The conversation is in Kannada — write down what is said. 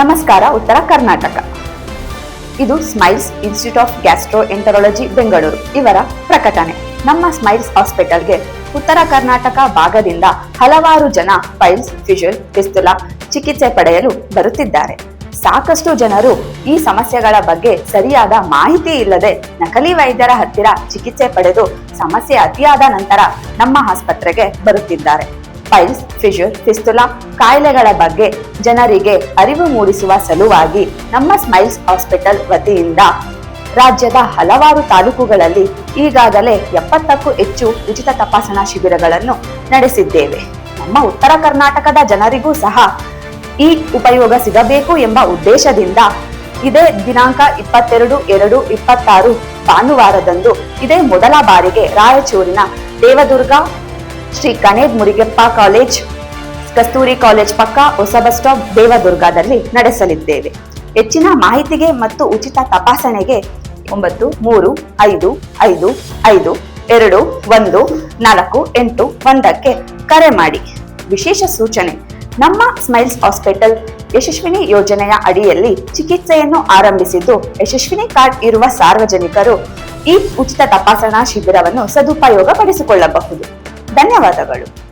ನಮಸ್ಕಾರ, ಉತ್ತರ ಕರ್ನಾಟಕ. ಇದು smiles institute of gastroenterology Bengaluru. ಇವರ ಪ್ರಕಟಣೆ. ನಮ್ಮ ಸ್ಮೈಲ್ಸ್ ಹಾಸ್ಪಿಟಲ್ಗೆ ಉತ್ತರ ಕರ್ನಾಟಕ ಭಾಗದಿಂದ ಹಲವಾರು ಜನ ಫೈಲ್ಸ್ ಫಿಶಲ್ ಪಿಸ್ತುಲ ಚಿಕಿತ್ಸೆ ಪಡೆಯಲು ಬರುತ್ತಿದ್ದಾರೆ. ಸಾಕಷ್ಟು ಜನರು ಈ ಸಮಸ್ಯೆಗಳ ಬಗ್ಗೆ ಸರಿಯಾದ ಮಾಹಿತಿ ಇಲ್ಲದೆ ನಕಲಿ ವೈದ್ಯರ ಹತ್ತಿರ ಚಿಕಿತ್ಸೆ ಪಡೆದು ಸಮಸ್ಯೆ ಅತಿಯಾದ ನಂತರ ನಮ್ಮ ಆಸ್ಪತ್ರೆಗೆ ಬರುತ್ತಿದ್ದಾರೆ. ಪೈಲ್ಸ್ ಫಿಶರ್ ಫಿಸ್ತುಲಾ, ಕಾಯಿಲೆಗಳ ಬಗ್ಗೆ ಜನರಿಗೆ ಅರಿವು ಮೂಡಿಸುವ ಸಲುವಾಗಿ ನಮ್ಮ ಸ್ಮೈಲ್ಸ್ ಹಾಸ್ಪಿಟಲ್ ವತಿಯಿಂದ ರಾಜ್ಯದ ಹಲವಾರು ತಾಲೂಕುಗಳಲ್ಲಿ ಈಗಾಗಲೇ ಎಪ್ಪತ್ತಕ್ಕೂ ಹೆಚ್ಚು ಉಚಿತ ತಪಾಸಣಾ ಶಿಬಿರಗಳನ್ನು ನಡೆಸಿದ್ದೇವೆ. ನಮ್ಮ ಉತ್ತರ ಕರ್ನಾಟಕದ ಜನರಿಗೂ ಸಹ ಈ ಉಪಯೋಗ ಸಿಗಬೇಕು ಎಂಬ ಉದ್ದೇಶದಿಂದ ಇದೇ ದಿನಾಂಕ ಇಪ್ಪತ್ತೆರಡು, ಎರಡು, ಇಪ್ಪತ್ತಾರು ಭಾನುವಾರದಂದು ಇದೇ ಮೊದಲ ಬಾರಿಗೆ ರಾಯಚೂರಿನ ದೇವದುರ್ಗ ಶ್ರೀ ಗಣೇಶ್ ಮುರಿಗೆಪ್ಪ ಕಾಲೇಜ್, ಕಸ್ತೂರಿ ಕಾಲೇಜ್ ಪಕ್ಕ ಹೊಸ ಬಸ್ ಸ್ಟಾಪ್ ದೇವದುರ್ಗದಲ್ಲಿ ನಡೆಸಲಿದ್ದೇವೆ. ಹೆಚ್ಚಿನ ಮಾಹಿತಿಗೆ ಮತ್ತು ಉಚಿತ ತಪಾಸಣೆಗೆ ಒಂಬತ್ತು, ಮೂರು, ಐದು ಐದು ಐದು, ಎರಡು, ಒಂದು, ನಾಲ್ಕು, ಎಂಟು, ಒಂದಕ್ಕೆ ಕರೆ ಮಾಡಿ. ವಿಶೇಷ ಸೂಚನೆ, ನಮ್ಮ ಸ್ಮೈಲ್ಸ್ ಹಾಸ್ಪಿಟಲ್ ಯಶಸ್ವಿನಿ ಯೋಜನೆಯ ಅಡಿಯಲ್ಲಿ ಚಿಕಿತ್ಸೆಯನ್ನು ಆರಂಭಿಸಿದ್ದು ಯಶಸ್ವಿನಿ ಕಾರ್ಡ್ ಇರುವ ಸಾರ್ವಜನಿಕರು ಈ ಉಚಿತ ತಪಾಸಣಾ ಶಿಬಿರವನ್ನು ಸದುಪಯೋಗ ಪಡಿಸಿಕೊಳ್ಳಬಹುದು ಧನ್ಯವಾದಗಳು.